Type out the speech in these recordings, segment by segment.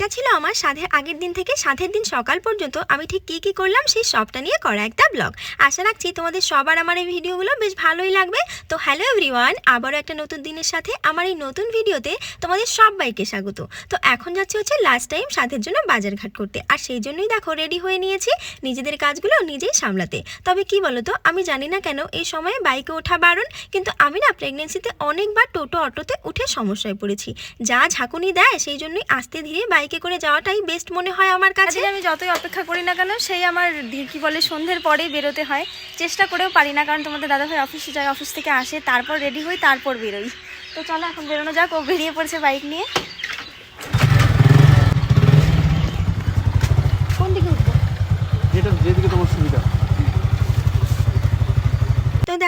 এটা ছিল আমার সাধের আগের দিন থেকে সাধের দিন সকাল পর্যন্ত আমি ঠিক কী কী করলাম সেই সবটা নিয়ে করা একটা ব্লগ। আশা রাখছি তোমাদের সবার আমার এই ভিডিওগুলো বেশ ভালোই লাগবে। তো হ্যালো এভরিওয়ান, আবারও একটা নতুন দিনের সাথে আমার এই নতুন ভিডিওতে তোমাদের সবাইকে স্বাগত। তো এখন যাচ্ছি হচ্ছে লাস্ট টাইম সাধের জন্য বাজারঘাট করতে। আর সেই জন্যই দেখো রেডি হয়ে নিয়েছি নিজেদের কাজগুলো নিজেই সামলাতে। তবে কি বলো তো আমি জানি না কেন এই সময়ে বাইকে ওঠা বারণ, কিন্তু আমি না প্রেগনেন্সিতে অনেকবার টোটো অটোতে উঠে সমস্যায় পড়েছি। যা ঝাঁকুনি দেয় সেই জন্যই আস্তে ধীরে বাইকে করে যাওয়াটাই বেস্ট মনে হয় আমার কাছে। আমি যতই অপেক্ষা করি না কেন সেই আমার কি বলে সন্ধ্যের পরেই বেরোতে হয়। চেষ্টা করেও পারি না কারণ তোমাদের দাদাভাই অফিসে যায় অফিস থেকে আসে তারপর রেডি হই তারপর বেরোই। তো চলো এখন বেরোনো যাক ও বেরিয়ে পড়ছে বাইক নিয়ে। কোন দিকে উঠবো? যেটা যেদিকে তোমার সুবিধা।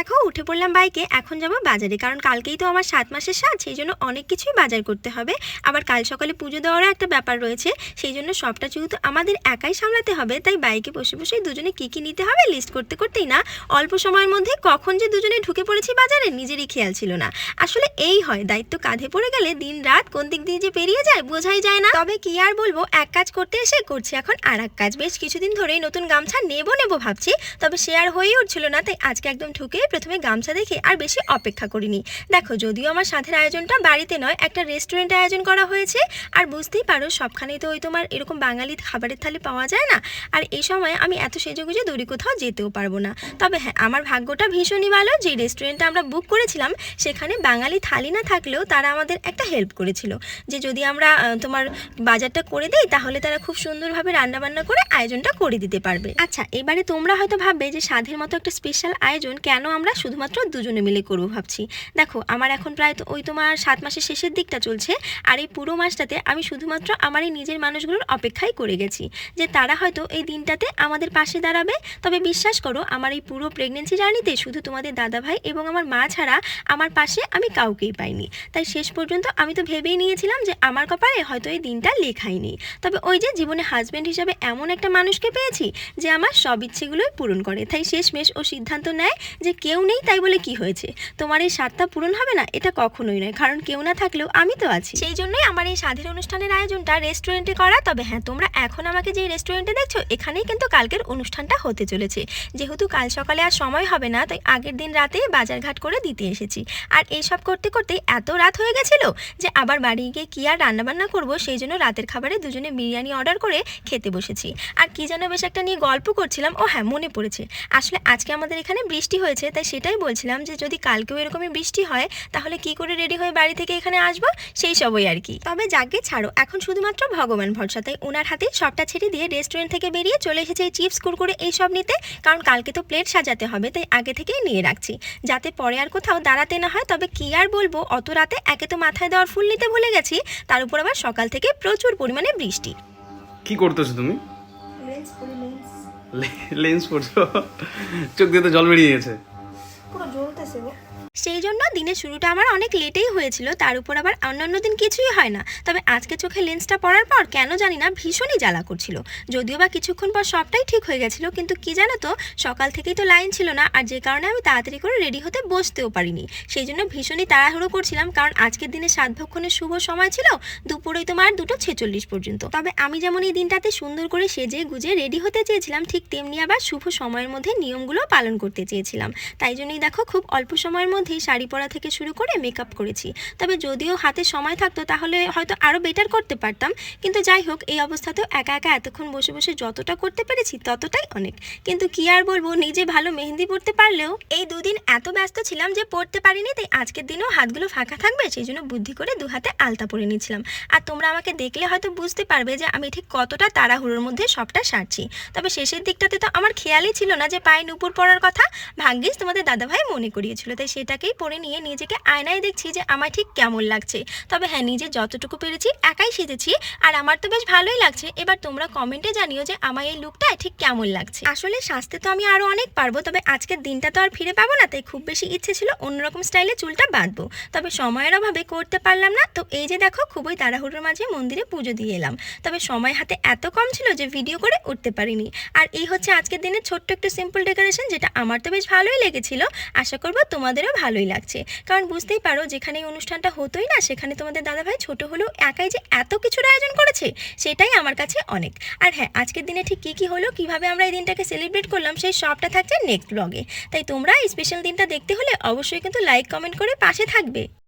দেখো, উঠে পড়লাম বাইকে, এখন যাব বাজারে। কারণ কালকেই তো আমার সাত মাসের সাত সেই জন্য অনেক কিছুই বাজার করতে হবে। আবার কাল সকালে পুজো দেওয়ারও একটা ব্যাপার রয়েছে, সেই জন্য সবটা যেহেতু আমাদের একাই সামলাতে হবে, তাই বাইকে বসে বসে দুজনে কী কী নিতে হবে লিস্ট করতে করতেই না, অল্প সময়ের মধ্যে কখন যে দুজনে ঢুকে পড়েছি বাজারে নিজেরই খেয়াল ছিল না। আসলে এই হয়, দায়িত্ব কাঁধে পড়ে গেলে দিন রাত কোন দিক দিয়ে যে পেরিয়ে যায় বোঝাই যায় না। তবে কি আর বলব, এক কাজ করতে এসে করছি এখন আর এক কাজ। বেশ কিছুদিন ধরেই নতুন গামছা নেব নেব ভাবছি, তবে সে আর হয়ে উঠছিল না, তাই আজকে একদম ঢুকে প্রথমে গামছা দেখে আর বেশি অপেক্ষা করিনি। দেখো, যদিও আমার সাথের আয়োজনটা বাড়িতে নয়, একটা রেস্টুরেন্টে আয়োজন করা হয়েছে। আর বুঝতেই পারো, সবখানেই তো ওই তোমার এরকম বাঙালি খাবারের থালি পাওয়া যায় না। আর এই সময় আমি এত সেজেগুজে দূরে কোথাও যেতেও পারব না। তবে হ্যাঁ আমার ভাগ্যটা ভীষণই ভালো। যে রেস্টুরেন্টটা আমরা বুক করেছিলাম, সেখানে বাঙালি থালি না থাকলেও তারা আমাদের একটা হেল্প করেছিল। যে যদি আমরা তোমার বাজারটা করে দিই, তাহলে তারা খুব সুন্দরভাবে রান্নাবান্না করে আয়োজনটা করে দিতে পারবে। আচ্ছা এবারে তোমরা হয়তো ভাববে যে সাধের মতো একটা স্পেশাল আয়োজন কেন আমরা শুধুমাত্র দুজনে মিলে করব ভাবছি। দেখো, আমার এখন প্রায় তো ওই তোমার সাত মাসের শেষের দিকটা চলছে আর এই পুরো মাসটাতে আমি শুধুমাত্র আমার এই নিজের মানুষগুলোর অপেক্ষাই করে গেছি। যে তারা হয়তো এই দিনটাতে আমাদের পাশে দাঁড়াবে। তবে বিশ্বাস করো, আমার এই পুরো প্রেগনেন্সি জার্নিতে শুধু তোমাদের দাদাভাই এবং আমার মা ছাড়া আমার পাশে আমি কাউকেই পাইনি। তাই শেষ পর্যন্ত আমি তো ভেবেই নিয়েছিলাম যে আমার কপালে হয়তো এই দিনটা লেখাই নেই তবে ওই যে জীবনে হাজব্যান্ড হিসাবে এমন একটা মানুষকে পেয়েছি যে আমার সব ইচ্ছেগুলোই পূরণ করে। তাই শেষমেশ ও সিদ্ধান্ত নেয় যে কেউ নেই তাই বলে কি হয়েছে? তোমার এই স্বাদটা পূরণ হবে না? এটা কখনোই নয়, কারণ কেউ না থাকলেও আমি তো আছি। সেই জন্যই আমার এই স্বাধীন অনুষ্ঠানের আয়োজনটা রেস্টুরেন্টে করা। তবে হ্যাঁ তোমরা এখন আমাকে যে রেস্টুরেন্টে দেখছ, এখানেই কিন্তু কালকের অনুষ্ঠানটা হতে চলেছে। যেহেতু কাল সকালে আর সময় হবে না, তাই আগের দিন রাতে বাজারঘাট করে দিতে এসেছি। আর এইসব করতে করতে এত রাত হয়ে গেছিল যে আবার বাড়ি গিয়ে কী আর রান্নাবান্না করব, সেই জন্য রাতের খাবারে দুজনে বিরিয়ানি অর্ডার করে খেতে বসেছি। আর কি যেন বেশ একটা নিয়ে গল্প করছিলাম, ও হ্যাঁ মনে পড়েছে। আসলে আজকে আমাদের এখানে বৃষ্টি হয়েছে, তাই সেটাই বলছিলাম যে যদি কালকেও এরকমই বৃষ্টি হয় তাহলে কি করে রেডি হয়ে বাড়ি থেকে এখানে আসব? সেই সবই আর কি। তবে যাকে ছাড়ো এখন শুধুমাত্র ভগবান ভরসা তাই ওনার হাতে সবটা ছেড়ে দিয়ে রেস্টুরেন্ট থেকে বেরিয়ে চলে এসেছে এই চিপস কুরকুরে এইসব নিতে। কারণ কালকে তো প্লেট সাজাতে হবে তাই আগে থেকেই নিয়ে রাখছি। যাতে পরে আর কোথাও দাঁড়াতে না হয় তবে কি আর বলব অত রাতে একে তো মাথায় দেওয়ার ফুল নিতে ভুলে গেছি। তার উপর আবার সকাল থেকে প্রচুর পরিমাণে বৃষ্টি। কি করতেছো তুমি? লেন্স পড়ছো চোখ দিয়ে তো জল বেরিয়ে গেছে। পুরো জ্বলতেছে গো। সেই জন্য দিনের শুরুটা আমার অনেক লেটেই হয়েছিল, তার উপর আবার অন্যান্য দিন কিছুই হয় না। তবে আজকে চোখে লেন্সটা পড়ার পর কেন জানি না ভীষণই জ্বালা করছিল। যদিও বা কিছুক্ষণ পর সবটাই ঠিক হয়ে গেছিল, কিন্তু কি জানো তো, সকাল থেকেই তো লাইন ছিল না, আর যে কারণে আমি তাড়াতাড়ি করে রেডি হতে বসতেও পারিনি। সেই জন্য ভীষণই তাড়াহুড়ো করছিলাম, কারণ আজকের দিনে সাতভক্ষণের শুভ সময় ছিল, দুপুরেই তোমার দুটো ছেচল্লিশ পর্যন্ত। তবে আমি যেমন এই দিনটাতে সুন্দর করে সেজে গুজে রেডি হতে চেয়েছিলাম, ঠিক তেমনি আবার শুভ সময়ের মধ্যে নিয়মগুলো পালন করতে চেয়েছিলাম। তাই জন্যই দেখো, খুব অল্প সময়ের মধ্যেই শাড়ি পরা থেকে শুরু করে মেকআপ করেছি। তবে যদিও হাতে সময় থাকতো, তাহলে হয়তো আরও বেটার করতে পারতাম। কিন্তু যাই হোক, এই অবস্থাতেও একা একা এতক্ষণ বসে বসে যতটা করতে পেরেছি, ততটাই অনেক। কিন্তু কি আর বলব, নিজে ভালো মেহেন্দি পড়তে পারলেও এই দুদিন এত ব্যস্ত ছিলাম যে পড়তে পারিনি, তাই আজকের দিনেও হাতগুলো ফাঁকা থাকবে, সেই জন্য বুদ্ধি করে দু হাতে আলতা পরে নিয়েছিলাম। আর তোমরা আমাকে দেখলে হয়তো বুঝতে পারবে যে আমি ঠিক কতটা তাড়াহুড়োর মধ্যে সবটা সারছি। তবে শেষের দিকটাতে তো আমার খেয়ালই ছিল না যে পায়ে নুপুর পরার কথা। ভাগ্যিস তোমাদের দাদাভাই মনে করিয়েছিল, তাই সেটাকেই পরে নিয়ে নিজেকে আয়নায় দেখছি যে আমার ঠিক কেমন লাগছে। তবে হ্যাঁ নিজে যতটুকু পেরেছি একাই সেজেছি আর আমার তো বেশ ভালোই লাগছে। এবার তোমরা কমেন্টে জানিও যে আমার এই লুকটা ঠিক কেমন লাগছে। আসলে সাজতে তো আমি আরও অনেক পারব, তবে আজকের দিনটা তো আর ফিরে পাবো না, তাই খুব বেশি ইচ্ছে ছিল অন্যরকম স্টাইলে চুলটা বাঁধবো। তবে সময়ের অভাবে করতে পারলাম না, তো এই যে দেখো খুবই তাড়াহুড়োর মাঝে মন্দিরে পুজো দিয়ে এলাম। তবে সময় হাতে এত কম ছিল যে ভিডিও করে উঠতে পারিনি। আর এই হচ্ছে আজকের দিনের ছোট্ট একটু সিম্পল ডেকোরেশন যেটা আমার তো বেশ ভালোই লেগেছিল। আশা করব তোমাদেরও ভালোই লাগছে। কারণ বুঝতেই পারো যেখানে এই অনুষ্ঠানটা হতোই না, সেখানে তোমাদের দাদাভাই ছোট হলেও একাই যে এত কিছুর আয়োজন করেছে, সেটাই আমার কাছে অনেক। আর হ্যাঁ আজকের দিনে ঠিক কী কী হলো, কীভাবে আমরা এই দিনটাকে সেলিব্রেট করলাম, সেই সবটা থাকছে নেক্সট ব্লগে তাই তোমরা স্পেশাল দিনটা দেখতে হলে অবশ্যই কিন্তু লাইক কমেন্ট করে পাশে থাকবে।